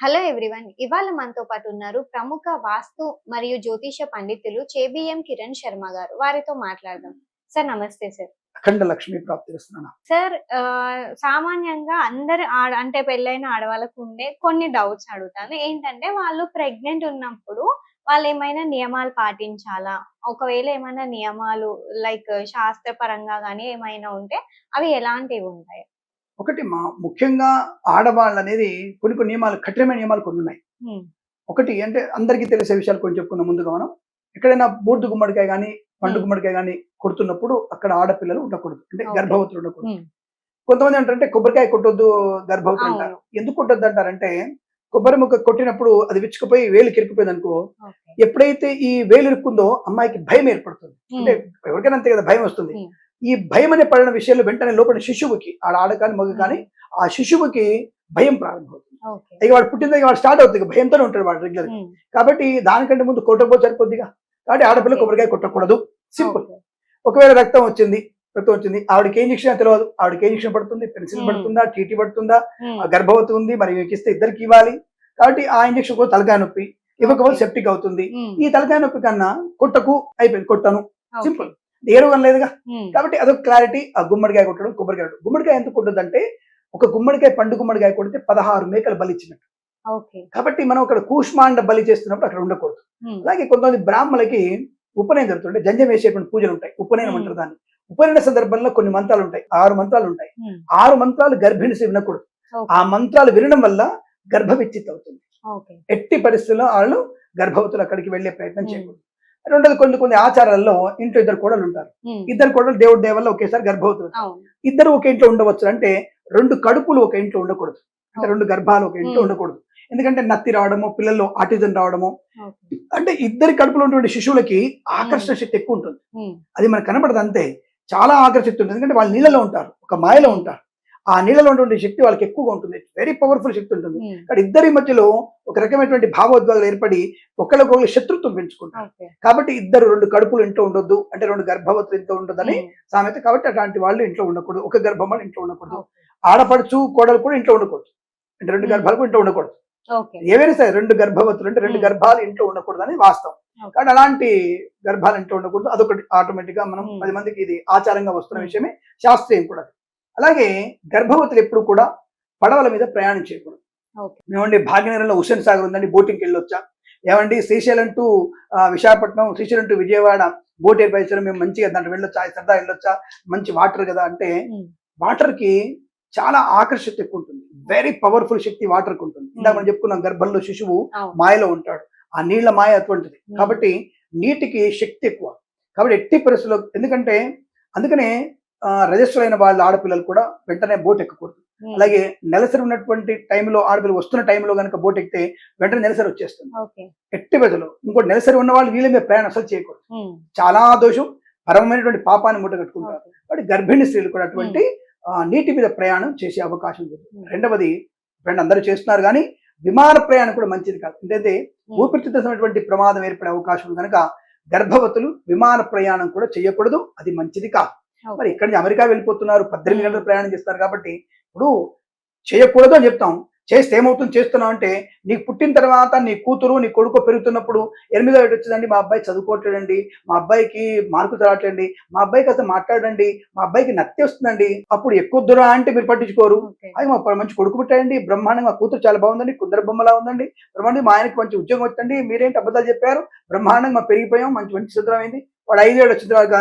Hello everyone ఇవాళ మనతో పాటు ఉన్నారు ప్రముఖ వాస్తు మరియు జ్యోతిష పండితులు చేబిఎం కిరణ్ శర్మ గారు. వారితో మాట్లాడదాం. సార్ నమస్తే సార్. అఖండ లక్ష్మి ప్రాప్తిస్తున్నాను సార్ సామాన్యంగా అందరు ఆడ అంటే పెళ్ళైన ఆడవాళ్ళకు ఉండే కొన్ని డౌట్స్ అడుగుతాను. ఏంటంటే వాళ్ళు ప్రెగ్నెంట్ ఉన్నప్పుడు వాళ్ళు ఏమైనా నియమాలు పాటించాలా? ఒకవేళ ఏమైనా నియమాలు లైక్ శాస్త్ర పరంగా కానీ ఏమైనా ఉంటే అవి ఎలాంటివి ఉంటాయి? ఒకటి మా ముఖ్యంగా ఆడవాళ్ళు అనేది కొన్ని కొన్ని నియమాలు కఠినమైన నియమాలు కొన్ని ఉన్నాయి. ఒకటి అంటే అందరికీ తెలిసే విషయాలు కొంచెం చెప్పుకుందాం ముందుగా మనం ఎక్కడైనా బూర్దు గుమ్మడికాయ కానీ పండు. గుమ్మడికాయ కానీ కొడుతున్నప్పుడు అక్కడ ఆడపిల్లలు ఉండకూడదు అంటే. గర్భవతులు ఉండకూడదు. కొంతమంది ఏంటంటే కొబ్బరికాయ కొట్టొద్దు గర్భవతులు అంటారు ఎందుకు కొట్టొద్దు అంటారంటే కొబ్బరి ముక్క కొట్టినప్పుడు అది విచ్చుకుపోయి వేలు కిరికిపోయింది అనుకో ఎప్పుడైతే ఈ వేలు ఇరుక్కుందో అమ్మాయికి భయం ఏర్పడుతుంది అంటే ఎవరికైనా అంతే కదా భయం వస్తుంది. ఈ భయం అనే పడిన విషయంలో వెంటనే లోపల శిశువుకి ఆడ ఆడ కానీ మగ కానీ ఆ శిశువుకి భయం ప్రారంభమవుతుంది. ఇక వాడు పుట్టిన దగ్గర వాడు స్టార్ట్ అవుతుంది ఇక భయంతోనే ఉంటాడు వాడు రెగ్యులర్. కాబట్టి దానికంటే ముందు కొట్టకపోతే సరిపోద్దిగా. కాబట్టి ఆడపిల్ల. కొబ్బరికాయ కొట్టకూడదు. సింపుల్. ఒకవేళ రక్తం వచ్చింది రక్తం వచ్చింది ఆవిడకి ఏ ఇంజక్షన్ తెలియదు ఆవిడకి ఏ ఇంజక్షన్ పడుతుంది? పెన్సిల్. పడుతుందా? టీటీ పడుతుందా? గర్భవతి ఉంది మరి ఇస్తే ఇద్దరికి ఇవ్వాలి. కాబట్టి ఆ ఇంజక్షన్ కూడా తలకాయ నొప్పి. ఇవ్వకపోతే. సెప్టిక్ అవుతుంది. ఈ తలకాయ నొప్పి కన్నా కొట్టకు అయిపోయింది కొట్టను. సింపుల్ ఏ రోగం లేదుగా. కాబట్టి అదొక క్లారిటీ ఆ గుమ్మడికాయ కొట్టడం కొబ్బరికాయ కొట్టడం. గుమ్మడికాయ ఎందుకు కొట్టదంటే ఒక గుమ్మడికాయ పండు గుమ్మడికాయ కొడితే పదహారు మేకలు బలిచ్చినట్టు కాబట్టి మనం అక్కడ కూష్మాండ బలి చేస్తున్నప్పుడు అక్కడ ఉండకూడదు. అలాగే కొంతమంది బ్రాహ్మణులకి ఉపనయనం జరుగుతుంటే జంజం వేసేటువంటి పూజలు ఉంటాయి. ఉపనయనం. అంటారు దాన్ని. ఉపనయన సందర్భంలో కొన్ని మంత్రాలు ఉంటాయి. ఆరు మంత్రాలు ఉంటాయి. ఆరు మంత్రాలు గర్భిణి వినకూడదు. ఆ మంత్రాలు వినడం వల్ల గర్భ విచ్చిత్ అవుతుంది ఎట్టి పరిస్థితుల్లో వాళ్ళు గర్భవతులు అక్కడికి వెళ్ళే ప్రయత్నం. చేయకూడదు. రెండోది కొన్ని కొన్ని ఆచారాల్లో ఇంట్లో ఇద్దరు కోడలు ఉంటారు. ఇద్దరు కోడలు దేవుడి దేవల్ల ఒకేసారి గర్భవతులు ఇద్దరు ఒక ఇంట్లో ఉండవచ్చు అంటే రెండు కడుపులు ఒక ఇంట్లో ఉండకూడదు. అంటే రెండు గర్భాలు ఒక ఇంట్లో. ఉండకూడదు. ఎందుకంటే నత్తి రావడము పిల్లల్లో ఆటిజం రావడము. అంటే ఇద్దరి కడుపులో ఉన్నటువంటి శిశువులకి ఆకర్షణ శక్తి ఎక్కువ ఉంటుంది. అది మనకు కనపడదు అంతే. చాలా ఆకర్షిత ఉంటుంది ఎందుకంటే వాళ్ళు నీళ్ళలో ఉంటారు. ఒక మాయలో ఉంటారు. ఆ నీళ్ళలో ఉన్నటువంటి శక్తి వాళ్ళకి ఎక్కువగా ఉంటుంది వెరీ పవర్ఫుల్ శక్తి ఉంటుంది హ్మ్. ఇక్కడ ఇద్దరి మధ్యలో ఒక రకమైనటువంటి భావోద్వేగాలు ఏర్పడి ఒకళ్ళకొకళ్ళు శత్రుత్వం పెంచుకుంటారు కాబట్టి ఇద్దరు రెండు కడుపులు ఇంట్లో ఉండొద్దు అంటే రెండు గర్భవతులు ఇంట్లో ఉండదని హ్మ్. సామెత కాబట్టి అట్లాంటి వాళ్ళు ఇంట్లో ఉండకూడదు ఒక గర్భం వాళ్ళు ఇంట్లో ఉండకూడదు. ఆడపడుచు కోడలు కూడా ఇంట్లో ఉండకూడదు అంటే రెండు Hmm. గర్భాలు కూడా ఇంట్లో ఉండకూడదు ఏవైనా సరే రెండు గర్భవతులు అంటే రెండు Hmm. గర్భాలు ఇంట్లో ఉండకూడదు అని వాస్తవం. కానీ అలాంటి గర్భాలు ఇంట్లో ఉండకూడదు అదొకటి ఆటోమేటిక్గా మనం Hmm. పది మందికి ఇది ఆచారంగా వస్తున్న Hmm. విషయమే శాస్త్రీయం కూడా అలాగే గర్భవతులు ఎప్పుడు కూడా పడవల మీద ప్రయాణం చేయకూడదు. ఏమండి భాగ్యనగరంలో హుస్సేన్ సాగర్ ఉందండి బోటింగ్కి వెళ్ళొచ్చా ఏమండి Srisailam to Visakhapatnam Srisailam to Vijayawada boat ఏర్పరిచారు మేము మంచిగా దాంట్లో వెళ్ళొచ్చా సరదా వెళ్ళొచ్చా మంచి వాటర్ కదా అంటే హ్మ్. వాటర్కి చాలా ఆకర్షత ఎక్కువ ఉంటుంది. వెరీ పవర్ఫుల్ శక్తి వాటర్కి ఉంటుంది. ఇందాక మనం చెప్పుకున్నాం గర్భంలో శిశువు మాయలో ఉంటాడు. ఆ నీళ్ళ మాయ అటువంటిది. కాబట్టి నీటికి శక్తి ఎక్కువ. కాబట్టి ఎట్టి పరిస్థితుల్లో ఎందుకంటే అందుకనే ఆ, రజస్సులైన వాళ్ళ ఆడపిల్లలు కూడా వెంటనే బోట్ ఎక్కకూడదు హ్మ్. అలాగే నెలసరి ఉన్నటువంటి టైంలో ఆడపిల్లలు వస్తున్న టైంలో కనుక బోట్ ఎక్కితే వెంటనే నెలసరి వచ్చేస్తుంది ఎట్టి బదులు ఇంకోటి నెలసరి ఉన్న వాళ్ళు వీళ్ళ మీద ప్రయాణం అసలు చేయకూడదు హ్మ్. చాలా దోషం పరమమైనటువంటి పాపాన్ని మూట కట్టుకుంటారు. కాబట్టి గర్భిణీ స్త్రీలు కూడా అటువంటి ఆ, నీటి మీద ప్రయాణం చేసే అవకాశం ఉంది Hmm. రెండవది ఫ్రెండ్ అందరూ చేస్తున్నారు కానీ విమాన ప్రయాణం కూడా మంచిది కాదు అంటే హ్మ్. ఊపిరితిత్తున్నటువంటి ప్రమాదం ఏర్పడే అవకాశం కనుక గర్భవతులు విమాన ప్రయాణం కూడా చేయకూడదు అది మంచిది కాదు. మరి ఇక్కడి నుంచి అమెరికా వెళ్ళిపోతున్నారు పద్దెనిమిది Hmm. గంటలు ప్రయాణం చేస్తారు కాబట్టి ఇప్పుడు చేయకూడదు అని చెప్తాం. చేస్తే ఏమవుతుంది చేస్తున్నావు అంటే నీకు పుట్టిన తర్వాత నీ కూతురు నీ కొడుకు పెరుగుతున్నప్పుడు ఎనిమిదో ఏడు వచ్చిందండి మా అబ్బాయి చదువుకోవట్లేదండి మా అబ్బాయికి మార్కులు రావట్లేదండి మా అబ్బాయికి అసలు మాట్లాడండి మా అబ్బాయికి నత్తి వస్తుందండి అప్పుడు ఎక్కువ దూరం అంటే మీరు పట్టించుకోరు. అది మా మంచి కొడుకు పుట్టాయండి బ్రహ్మాండంగా మా కూతురు చాలా బాగుందండి కుందర బొమ్మలా ఉందండి బ్రహ్మాండం మా ఆయనకి మంచి ఉద్యోగం వచ్చిందండి మీరేంటి అబద్ధాలు చెప్పారు? బ్రహ్మాండంగా మా పెరిగిపోయాం మంచి మంచి సుందరం అయింది వాడు ఐదేళ్ళు వచ్చిన తర్వాత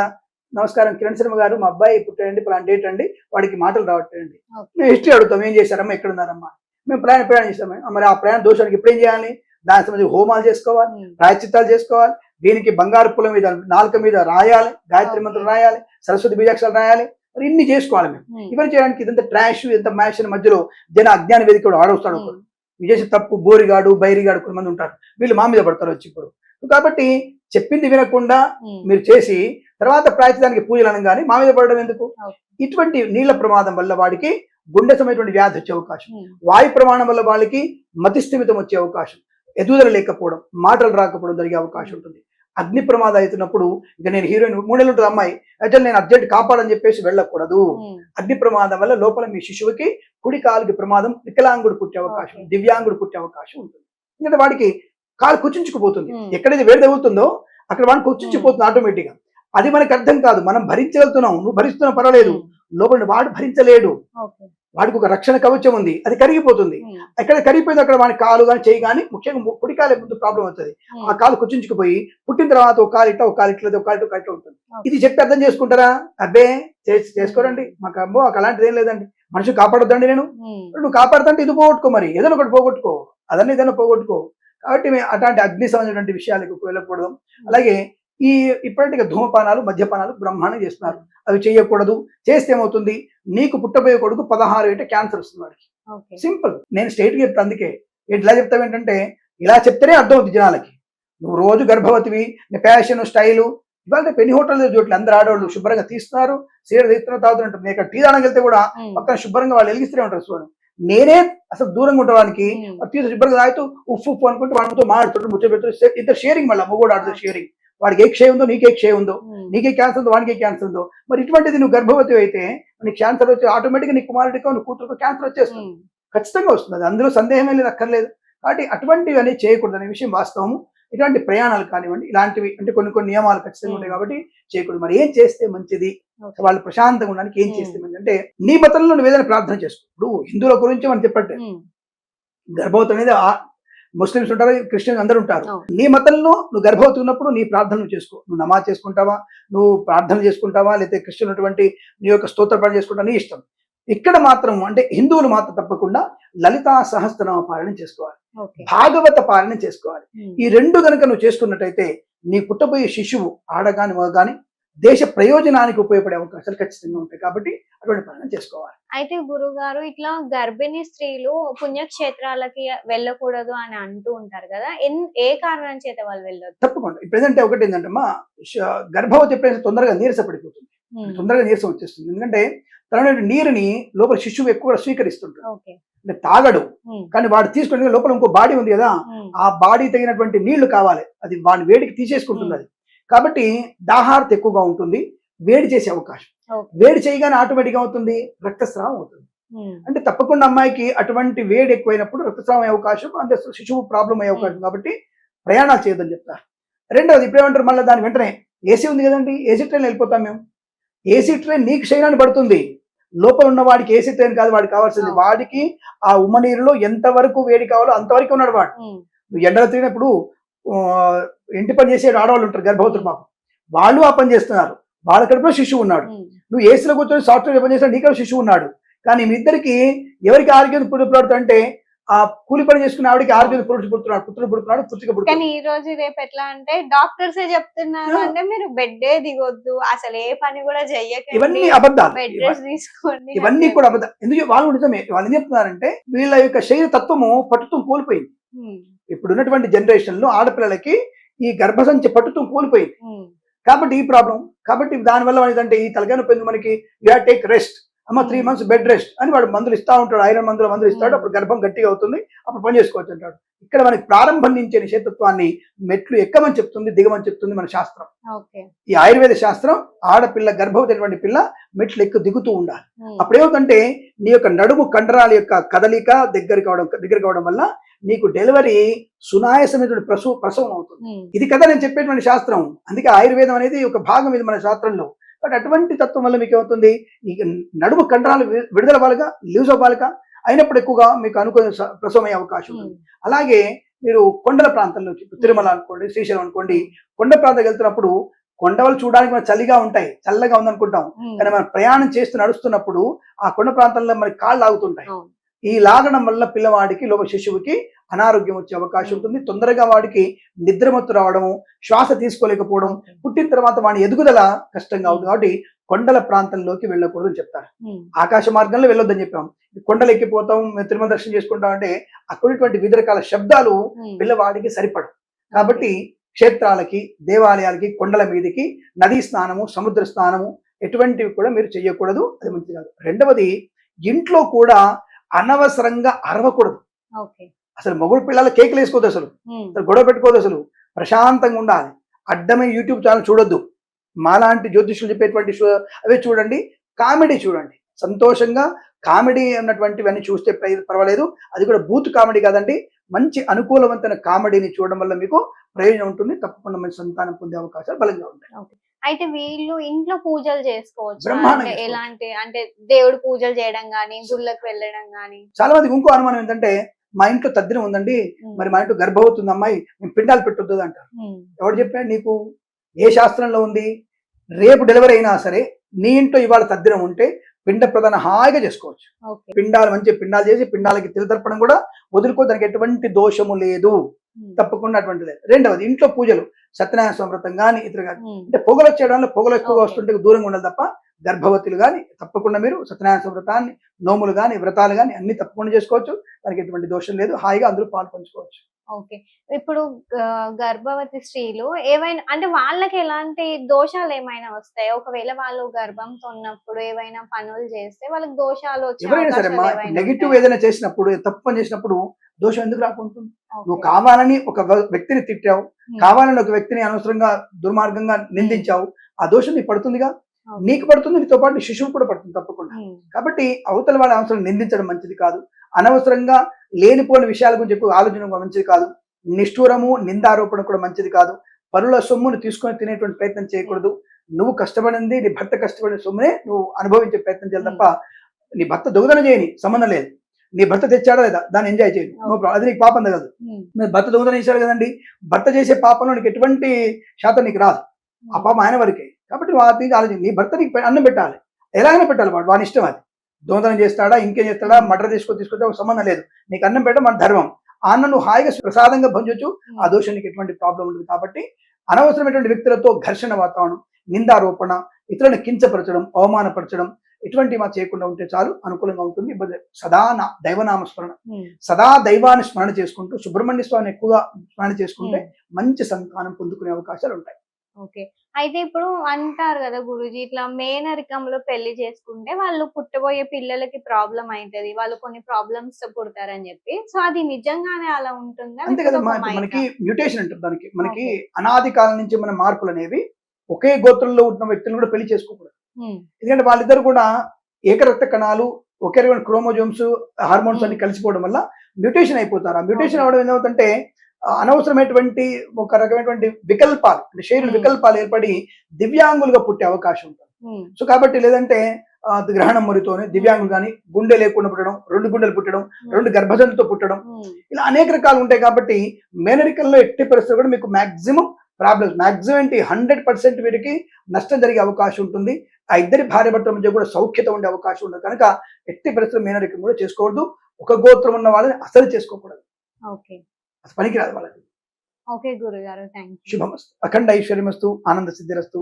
నమస్కారం కిరణ్ శర్మ గారు మా అబ్బాయి పుట్టాడండి ప్లాన్ డేట్ అండి వాడికి మాటలు రావట్లేదండి ఓకే. మేము హిస్టరీ అడుగుతాం ఏం చేశారమ్మా ఎక్కడ ఉన్నారమ్మా మేము ప్రయాణం ప్రయాణం చేస్తాము ఆ, మరి ఆ ప్రయాణ దోషానికి ఇప్పుడు ఏం చేయాలి దానికి సంబంధించి హోమాలు చేసుకోవాలి. ప్రాయచిత్తాలు చేసుకోవాలి దీనికి బంగారు పుల్ల మీద నాలుక మీద రాయాలి గాయత్రి. మంత్రం రాయాలి సరస్వతి బీజాక్షరాలు రాయాలి మరి ఇన్ని చేసుకోవాలి మేము. ఇవన్నీ చేయడానికి ఇదంతా ట్రాష్ ఇంత మ్యాష్ మధ్యలో జన అజ్ఞాన వేదిక. హ్మ్. ఇది చేసే తప్పు బోరిగాడు బైరిగాడు కొంతమంది ఉంటారు వీళ్ళు మా మీద పడతారు వచ్చి ఇప్పుడు కాబట్టి చెప్పింది వినకుండా. మీరు చేసి తర్వాత ప్రాయచితానికి పూజలు అనగానే మా మీద పడడం ఎందుకు. ఇటువంటి నీళ్ళ ప్రమాదం వల్ల వాడికి గుండె సమయటువంటి వ్యాధి వచ్చే అవకాశం. వాయు ప్రమాణం వల్ల వాళ్ళకి మతిస్థిమితం వచ్చే అవకాశం. ఎదుగుదల లేకపోవడం మాటలు రాకపోవడం జరిగే అవకాశం ఉంటుంది. అగ్ని ప్రమాదం అవుతున్నప్పుడు ఇక నేను హీరోయిన్ మూడేళ్ళు ఉంటుంది అమ్మాయి. అయితే నేను అర్జెంట్ కాపాడని చెప్పేసి వెళ్ళకూడదు. అగ్ని ప్రమాదం వల్ల లోపల మీ శిశువుకి కుడి కాలుకి ప్రమాదం వికలాంగుడు పుట్టే అవకాశం. దివ్యాంగుడు పుట్టే అవకాశం ఉంటుంది. ఎందుకంటే వాడికి కాలు కుచించుకుపోతుంది. ఎక్కడైతే వేడి తగులుతుందో అక్కడ వాడికి కుచించిపోతుంది ఆటోమేటిక్గా. అది మనకు అర్థం కాదు. మనం భరించగలుగుతున్నాం. నువ్వు భరిస్తున్నావు పర్వాలేదు. ఉమ్, లోపల వాడు భరించలేడు. వాడికి ఒక రక్షణ కవచం ఉంది. అది కరిగిపోతుంది. ఉమ్, ఎక్కడ కరిగిపోయింది అక్కడ వాడి కాలు కానీ చేయి కానీ ముఖ్యంగా కుడి కాలు ముందు ప్రాబ్లం అవుతుంది. ఆ ఉమ్, కాలు కుచించుకుపోయి పుట్టిన తర్వాత ఒక కాలు ఇట్లా ఒక కాలు ఇట్లా ఒక కాలు ఇట్లా, ఒక ఇట్లా ఉంటుంది. ఇది చెప్పి అర్థం చేసుకుంటారా? అబ్బే చేసి చేసుకోరండి. మాకు అమ్మో మాకు అలాంటిది ఏం లేదండి. మనిషి కాపాడొద్దండి నేను. నువ్వు కాపాడుతుంటే ఇది పోగొట్టుకో మరి. ఏదైనా ఒకటి పోగొట్టుకో. అదన్నీ ఏదైనా పోగొట్టుకో. కాబట్టి మేము అట్లాంటి అగ్ని సంబంధించినటువంటి విషయాలకు వెళ్ళకూడదు. అలాగే ఈ ఇప్పటికే ధూమపానాలు మద్యపానాలు బ్రహ్మాండం చేస్తున్నారు. అవి చేయకూడదు. చేస్తే ఏమవుతుంది? నీకు పుట్టబోయే కొడుకు పదహారు ఏట క్యాన్సర్ వస్తుంది వాడికి. సింపుల్. నేను స్ట్రైట్గా చెప్తాను అందుకే. ఇట్లా చెప్తావు ఏంటంటే ఇలా చెప్తేనే అర్థం అవుతుంది జనాలకి. నువ్వు రోజు గర్భవతివి నీ ఫ్యాషన్ స్టైలు ఇవాళ ఎన్ని హోటల్ చూడట్లేదు అందరు ఆడవాళ్ళు శుభ్రంగా తీస్తున్నారు. సీర తీస్తున్నారు తాగుతుంటారు నేను ఇక్కడ టీ తాగడానికి వెళ్తే కూడా పక్కన శుభ్రంగా వాళ్ళు వెలిగిస్తూనే ఉంటారు చూడండి. నేనే అసలు దూరంగా ఉండడానికి తీసి శుభ్రంగా తాగుతూ ఉప్పు ఉప్పు అనుకుంటూ వాళ్ళతో మాడుతుంటారు ముచ్చట పెడుతూ ఇద్దరు షేరింగ్ మళ్ళీ మొగోడు ఆడుతూ షేరింగ్ వాడికి ఏ క్షయ ఉందో నీకే క్షయ ఉందో. నీకే క్యాన్సర్ ఉందో వాడికే క్యాన్సర్ ఉందో. మరి ఇటువంటిది నువ్వు గర్భవతి అయితే నీకు క్యాన్సర్ వచ్చి ఆటోమేటిక్గా నీ కుమారుడికో నీ కూతురుకో క్యాన్సర్ వచ్చేస్తుంది. ఖచ్చితంగా వస్తుంది. అది అందులో సందేహమే లేదు అక్కర్లేదు. కాబట్టి అటువంటివి అనేది చేయకూడదు అనే విషయం వాస్తవము. ఇటువంటి ప్రయాణాలు కానివ్వండి ఇలాంటివి అంటే కొన్ని కొన్ని నియమాలు ఖచ్చితంగా ఉంటాయి కాబట్టి చేయకూడదు. మరి ఏం చేస్తే మంచిది. వాళ్ళు ప్రశాంతంగా ఉండడానికి ఏం. చేస్తే మంచిది? అంటే నీ మతంలో నువ్వు ఏదైనా ప్రార్థన చేసుకో. ఇప్పుడు హిందువుల గురించి మనం చెప్పట్టే గర్భవతి అనేది ముస్లిమ్స్ ఉంటారు క్రిస్టియన్స్ అందరూ ఉంటారు. నీ మతంలో నువ్వు గర్భవతి ఉన్నప్పుడు నీ ప్రార్థన చేసుకో. నువ్వు నమాజ్ చేసుకుంటావా? నువ్వు ప్రార్థన చేసుకుంటావా? లేకపోతే క్రిస్టియన్ ఉన్నటువంటి నీ యొక్క స్తోత్ర పాఠం చేసుకుంటా నీ ఇష్టం. ఇక్కడ మాత్రం అంటే హిందువులు మాత్రం తప్పకుండా లలితా సహస్రనామ పారాయణం చేసుకోవాలి. భాగవత పారాయణం చేసుకోవాలి. ఈ రెండు కనుక నువ్వు చేసుకున్నట్టయితే నీ పుట్టబోయే శిశువు ఆడగాని మగగాని దేశ ప్రయోజనానికి ఉపయోగపడే అవకాశాలు ఖచ్చితంగా ఉంటాయి కాబట్టి అటువంటి పాలన చేసుకోవాలి. అయితే గురుగారు ఇట్లా గర్భిణీ స్త్రీలు పుణ్యక్షేత్రాలకి వెళ్ళకూడదు అని అంటూ ఉంటారు కదా ఏ కారణం చేత వాళ్ళు వెళ్ళొద్దు? తప్పకుండా. ప్రజెంట్ ఒకటి ఏంటంటే మా గర్భవతి ఎప్పుడైతే తొందరగా నీరసపడిపోతుంది తొందరగా నీరసం వచ్చేస్తుంది. ఎందుకంటే తన నీరుని లోపల శిశువు ఎక్కువ స్వీకరిస్తుంటాడు ఓకే. అంటే తాగడు. కానీ వాడు తీసుకుని లోపల ఇంకో బాడీ ఉంది కదా ఆ బాడీ తగినటువంటి నీళ్ళు కావాలి. అది వాడి వేడికి తీసేసుకుంటుంది అది. కాబట్టి దాహార్త ఎక్కువగా ఉంటుంది వేడి చేసే అవకాశం. వేడి చేయగానే ఆటోమేటిక్ అవుతుంది రక్తస్రావం అవుతుంది. అంటే తప్పకుండా అమ్మాయికి అటువంటి వేడి ఎక్కువైనప్పుడు రక్తస్రావం అయ్యే అవకాశం అంటే శిశువు ప్రాబ్లం అయ్యే అవకాశం కాబట్టి ప్రయాణాలు చేయొద్దని చెప్తారు. రెండవది ఇప్పుడు ఏమంటారు మళ్ళీ దాని వెంటనే ఏసీ ఉంది కదండి ఏసీ ట్రైన్ వెళ్ళిపోతాం మేము. ఏసీ ట్రైన్ నీకు శరీరాన్ని పడుతుంది. లోపల ఉన్న వాడికి ఏసీ ట్రైన్ కాదు వాడికి కావాల్సింది. వాడికి ఆ ఉమ్మ నీరులో ఎంతవరకు వేడి కావాలో అంతవరకు ఉన్నాడు వాడు. నువ్వు ఎండలో తిరిగినప్పుడు ఇంటి పని చేసే ఆడవాళ్ళు ఉంటారు గర్భవతులు పాపం వాళ్ళు ఆ పని చేస్తున్నారు. వాళ్ళ కడుపులో శిశువు ఉన్నాడు. నువ్వు ఏసీలో కూర్చొని సాఫ్ట్వేర్ పని చేసిన నీకే శిశువు ఉన్నాడు. కానీ మీ ఇద్దరికి ఎవరికి ఆరోగ్యం పుట్టుడు అంటే ఆ కూలి పని చేసుకున్న ఆవిడకి ఆరోగ్యం పురుడు పుడుతున్నాడు పుత్రుడు పుడుతున్నాడు పుత్రిక కానీ పుడుతున్నాడు ఈ రోజు రేపు ఎట్లా అంటే డాక్టర్స్ చెప్తున్నారు. అంటే మీరు బెడ్డే దిగొద్దు. అసలు ఏ పని కూడా చెయ్యకండి. ఇవన్నీ అబద్ధాలు. బెడ్ ఇవ- రెస్ట్ తీసుకోండి ఇవన్నీ కూడా అబద్ధాలు. ఎందుకు? వాళ్ళు నిజమే. వాళ్ళు ఏం చెప్తున్నారంటే వీళ్ళ యొక్క శరీర తత్వము పట్టుతం కోల్పోయింది. ఇప్పుడు ఉన్నటువంటి జనరేషన్లో ఆడపిల్లలకి ఈ గర్భసంచి పట్టుతం కోల్పోయింది. కాబట్టి ఈ ప్రాబ్లం. కాబట్టి దానివల్ల ఏంటంటే ఈ తలకాయ నొప్పి మనకి? యూ టేక్ రెస్ట్ అమ్మ three Hmm. Months bed rest అని వాడు మందులు ఇస్తా ఉంటాడు ఐరన్ మందులు మందులు ఇస్తాడు Hmm. అప్పుడు గర్భం గట్టిగా అవుతుంది అప్పుడు పని చేసుకోవచ్చు అంటాడు. ఇక్కడ మనకి ప్రారంభం నుంచే నిషేధత్వాన్ని మెట్లు ఎక్కమని చెప్తుంది దిగమని చెప్తుంది మన శాస్త్రం. ఈ ఆయుర్వేద శాస్త్రం ఆడపిల్ల గర్భవతి పిల్ల మెట్లు ఎక్కు దిగుతూ ఉండాలి. ఉమ్, అప్పుడు ఏమవుతుందంటే నీ యొక్క నడుము కండరాల యొక్క కదలిక దగ్గర కావడం దగ్గర కావడం వల్ల నీకు డెలివరీ సునాయాసమైనటువంటి ప్రసవ ప్రసవం అవుతుంది. ఉమ్, ఇది కదా నేను చెప్పేటువంటి శాస్త్రం. అందుకే ఆయుర్వేదం అనేది ఒక భాగం ఇది మన శాస్త్రంలో. బట్ అటువంటి తత్వం వల్ల మీకు ఏమవుతుంది ఈ నడుము కండరాలు విడుదల అవ్వాలిగా లీవ్స్ అవ్వాలిగా అయినప్పుడు ఎక్కువగా మీకు అనుకునే స- ప్రసవం అయ్యే అవకాశం ఉంటుంది. అలాగే మీరు కొండల ప్రాంతంలో తిరుమల అనుకోండి శ్రీశైలం అనుకోండి కొండ ప్రాంతం వెళ్తున్నప్పుడు కొండలు చూడడానికి మనకు చలిగా ఉంటాయి చల్లగా ఉందనుకుంటాం. కానీ మనం ప్రయాణం చేస్తూ నడుస్తున్నప్పుడు ఆ కొండ ప్రాంతంలో మనకి కాళ్ళు లాగుతుంటాయి అవును. ఈ లాగడం వల్ల పిల్లవాడికి లోప శిశువుకి అనారోగ్యం వచ్చే అవకాశం ఉంటుంది. తొందరగా వాడికి నిద్రమత్తు రావడము శ్వాస తీసుకోలేకపోవడం పుట్టిన తర్వాత వాడి ఎదుగుదల కష్టంగా అవుతుంది కాబట్టి కొండల ప్రాంతంలోకి వెళ్ళకూడదు అని చెప్తారు. ఆకాశ మార్గంలో వెళ్ళొద్దని చెప్పాం. కొండలు ఎక్కిపోతాం మేము తిరుమల దర్శనం చేసుకుంటాం అంటే అక్కడటువంటి వివిధ రకాల శబ్దాలు పిల్లవాడికి సరిపడవు. కాబట్టి క్షేత్రాలకి దేవాలయాలకి కొండల మీదకి నదీ స్నానము సముద్ర స్నానము ఎటువంటివి కూడా మీరు చేయకూడదు. అది మంచిది కాదు. రెండవది ఇంట్లో కూడా అనవసరంగా అరవకూడదు. అసలు మొగుడు పిల్లలు కేకులు వేసుకోవద్దు అసలు. గొడవ పెట్టుకోవద్దు అసలు. ప్రశాంతంగా ఉండాలి. అడ్డమైన యూట్యూబ్ ఛానల్ చూడొద్దు. మాలాంటి జ్యోతిష్యులు చెప్పేటువంటి షో- అవే చూడండి. కామెడీ చూడండి. సంతోషంగా కామెడీ ఉన్నటువంటివన్నీ చూస్తే ప్ర- పర్వాలేదు. అది కూడా బూత్ కామెడీ కాదండి. మంచి అనుకూలవంతమైన కామెడీని చూడడం వల్ల మీకు ప్రయోజనం ఉంటుంది. తప్పకుండా మంచి సంతానం పొందే అవకాశాలు బలంగా ఉంటాయి. అయితే వీళ్ళు ఇంట్లో పూజలు చేసుకోవచ్చు. ఎలాంటి అంటే దేవుడు పూజలు చేయడం గానీ గుళ్ళకి వెళ్ళడం గానీ? చాలా మందికి ఇంకో అనుమానం ఏంటంటే మా ఇంట్లో తద్దినం ఉందండి మరి మా ఇంట్లో గర్భవతి ఉంది అమ్మాయి మేము పిండాలు పెట్టొద్దు అంటారు. ఎవడు చెప్పాడు నీకు ఏ శాస్త్రంలో ఉంది? రేపు డెలివరీ అయినా సరే నీ ఇంట్లో ఇవాళ తద్దినం ఉంటే పిండ ప్రధాన హాయిగా చేసుకోవచ్చు. పిండాలు మంచి పిండాలు చేసి పిండాలకి తిలతర్పణం కూడా వదులుకో దానికి ఎటువంటి దోషము లేదు. తప్పకుండా అటువంటి లేదు రెండవది ఇంట్లో పూజలు. సత్యనారాయణ స్వామి వ్రతం కానీ ఇతర కానీ అంటే పొగలు వచ్చేయడం వల్ల పొగలు ఎక్కువగా. వస్తుంటే దూరంగా ఉండాలి తప్ప గర్భవతులు కానీ తప్పకుండా మీరు సత్యనారాయణ వ్రతాన్ని నోములు కానీ వ్రతాలు కానీ అన్ని తప్పకుండా చేసుకోవచ్చు. దానికి ఎటువంటి దోషం లేదు. హాయిగా అందరూ పాలు పంచుకోవచ్చు. ఓకే. ఇప్పుడు గర్భవతి స్త్రీలు ఏవైనా అంటే వాళ్ళకి ఎలాంటి దోషాలు ఏమైనా వస్తాయి? ఒకవేళ వాళ్ళు గర్భంతో ఉన్నప్పుడు ఏవైనా పనులు చేస్తే వాళ్ళకి దోషాలు ఎవరైనా సరే నెగిటివ్? ఏదైనా చేసినప్పుడు తప్పు చేసినప్పుడు దోషం ఎందుకు రాకుంటుంది. నువ్వు కావాలని ఒక వ్యక్తిని తిట్టావు. కావాలని ఒక వ్యక్తిని అనవసరంగా దుర్మార్గంగా నిందించావు. ఆ దోషం నీకు పడుతుందిగా. నీకు పడుతుంది నీతో పాటు శిశువు కూడా పడుతుంది తప్పకుండా. కాబట్టి అవతల వాళ్ళ అవసరం నిందించడం మంచిది కాదు. అనవసరంగా లేనిపోని విషయాల గురించి ఎక్కువ ఆలోచన మంచిది కాదు. నిష్ఠూరము నిందారోపణ కూడా మంచిది కాదు. పరుల సొమ్మును తీసుకొని తినేటువంటి ప్రయత్నం చేయకూడదు. నువ్వు కష్టపడింది నీ భర్త కష్టపడిన సొమ్మునే నువ్వు అనుభవించే ప్రయత్నం చేయాలి తప్ప నీ భర్త దొంగతనం చేయని సంబంధం లేదు. నీ భర్త తెచ్చాడా లేదా? దాన్ని ఎంజాయ్ చేయండి నో ప్రాబ్లం అది నీకు పాపం ఉమ్, మీరు భర్త దొంగతనం చేశాడు కదండి. భర్త చేసే పాపంలో నీకు ఎటువంటి శాతం నీకు రాదు. ఆ పాపం ఆయన వరకే. కాబట్టి వాటి ఆలోచన నీ భర్త నీకు అన్నం పెట్టాలి. ఎలాగైనా పెట్టాలి వాడు. వాని ఇష్టం అది. దొంగతనం చేస్తాడా ఇంకేం చేస్తాడా మటర్ తీసుకొని తీసుకొచ్చా సంబంధం లేదు. నీకు అన్నం పెట్టడం మన ధర్మం. ఆ అన్నం నువ్వు హాయిగా ప్రసాదంగా భంచొచ్చు ఆ దోషం నీకు ఎటువంటి ప్రాబ్లం ఉండదు కాబట్టి అనవసరమైనటువంటి వ్యక్తులతో ఘర్షణ వాతావరణం నిందారోపణ ఇతరులను కించపరచడం అవమానపరచడం ఇటువంటి మా చేయకుండా ఉంటే చాలు. అనుకూలంగా ఉంటుంది. సదా నా దైవనామ స్మరణ సదా దైవాన్ని స్మరణ చేసుకుంటూ సుబ్రహ్మణ్య స్వామిని ఎక్కువగా స్మరణ చేసుకుంటే. మంచి సంతానం పొందుకునే అవకాశాలు ఉంటాయి. ఓకే. అయితే ఇప్పుడు అంటారు కదా గురుజీ ఇట్లా మేనరికంలో పెళ్ళి చేసుకుంటే వాళ్ళు పుట్టబోయే పిల్లలకి ప్రాబ్లం అవుతుంది వాళ్ళు కొన్ని ప్రాబ్లమ్స్ పుడతారని చెప్పి. సో అది నిజంగానే అలా ఉంటుందా? అంతే కదా? మనకి మ్యూటేషన్ అంటారు దానికి. మనకి అనాది కాలం నుంచి మన మార్పులు అనేవి ఒకే గోత్రంలో ఉన్న వ్యక్తులను కూడా పెళ్ళి చేసుకోకూడదు. ఎందుకంటే వాళ్ళిద్దరు కూడా ఏకరక్త కణాలు ఒకే రకమైన క్రోమోజోమ్స్ హార్మోన్స్ అన్ని. కలిసిపోవడం వల్ల మ్యూటేషన్ అయిపోతారు. ఆ మ్యూటేషన్. అవడం ఏమవుతుందంటే ఆ, అనవసరమైనటువంటి ఒక రకమైనటువంటి వికల్పాలు అంటే శరీర Hmm. వికల్పాలు ఏర్పడి దివ్యాంగులుగా పుట్టే అవకాశం ఉంటుంది. ఉమ్, సో కాబట్టి లేదంటే గ్రహణం మరితోనే దివ్యాంగులు కానీ గుండె లేకుండా పుట్టడం రెండు గుండెలు పుట్టడం రెండు గర్భజంతుతో పుట్టడం ఇలా అనేక రకాలు ఉంటాయి కాబట్టి మేనరికల్లో ఎట్టి పరిస్థితులు కూడా మీకు మాక్సిమం ప్రాబ్లమ్స్ మాక్సిమం ఏంటి? హండ్రెడ్ పర్సెంట్ వీరికి నష్టం జరిగే అవకాశం ఉంటుంది. ఆ ఇద్దరి భార్య భర్తల మధ్య కూడా సౌఖ్యత ఉండే అవకాశం ఉండదు. కనుక ఎట్టి పరిస్థితులు మేనరికం కూడా చేసుకోవద్దు. ఒక గోత్రం ఉన్న వాళ్ళని అసలు చేసుకోకూడదు. ఓకే అసలు పనికిరాదు వాళ్ళకి. ఓకే గురుగారు థ్యాంక్ యూ శుభమస్తు. అఖండ ఐశ్వర్యమస్తు ఆనంద సిద్ధిరస్తు.